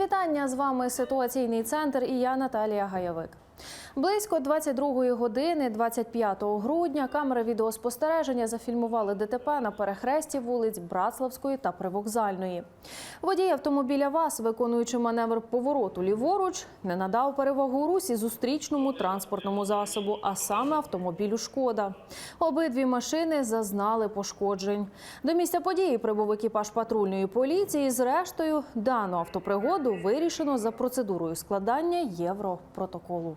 вітання з вами ситуаційний центр і я Наталія Гаявик. Близько 22 години 25 грудня камери відеоспостереження зафільмували ДТП на перехресті вулиць Братславської та Привокзальної. Водій автомобіля ВАЗ, виконуючи маневр повороту ліворуч, не надав перевагу русі зустрічному транспортному засобу, а саме автомобілю Шкода. Обидві машини зазнали пошкоджень. До місця події прибув екіпаж патрульної поліції. Зрештою, дану автопригоду вирішено за процедурою складання європротоколу.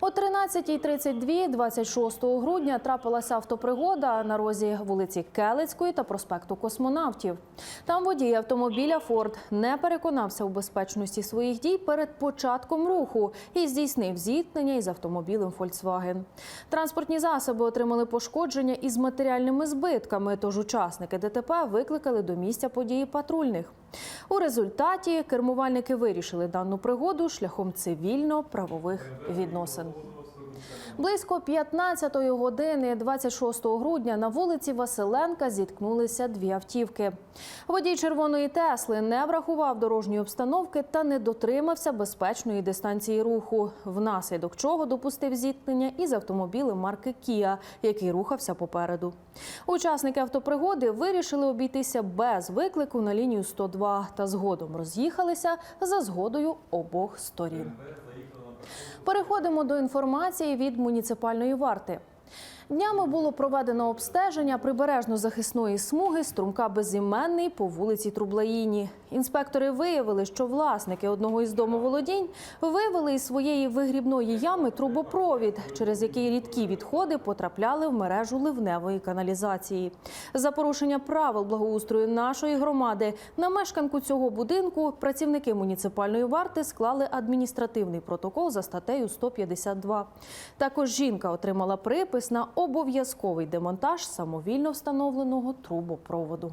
О 13.32 26 грудня трапилася автопригода на розі вулиці Келицької та проспекту Космонавтів. Там водій автомобіля Форд не переконався у безпечності своїх дій перед початком руху і здійснив зіткнення із автомобілем Volkswagen. Транспортні засоби отримали пошкодження із матеріальними збитками, тож учасники ДТП викликали до місця події патрульних. У результаті кермувальники вирішили дану пригоду шляхом цивільно-правових відносин. Близько 15 години 26 грудня на вулиці Василенка зіткнулися дві автівки. Водій червоної Тесли не врахував дорожньої обстановки та не дотримався безпечної дистанції руху, внаслідок чого допустив зіткнення із автомобілем марки Кія, який рухався попереду. Учасники автопригоди вирішили обійтися без виклику на лінію 102 та згодом роз'їхалися за згодою обох сторін. Переходимо до інформації від муніципальної варти. Днями було проведено обстеження прибережно-захисної смуги струмка безіменний по вулиці Трублаїні. Інспектори виявили, що власники одного із домоволодінь вивели із своєї вигрібної ями трубопровід, через який рідкі відходи потрапляли в мережу ливневої каналізації. За порушення правил благоустрою нашої громади на мешканку цього будинку працівники муніципальної варти склали адміністративний протокол за статтею 152. Також жінка отримала припис на обов'язковий демонтаж самовільно встановленого трубопроводу.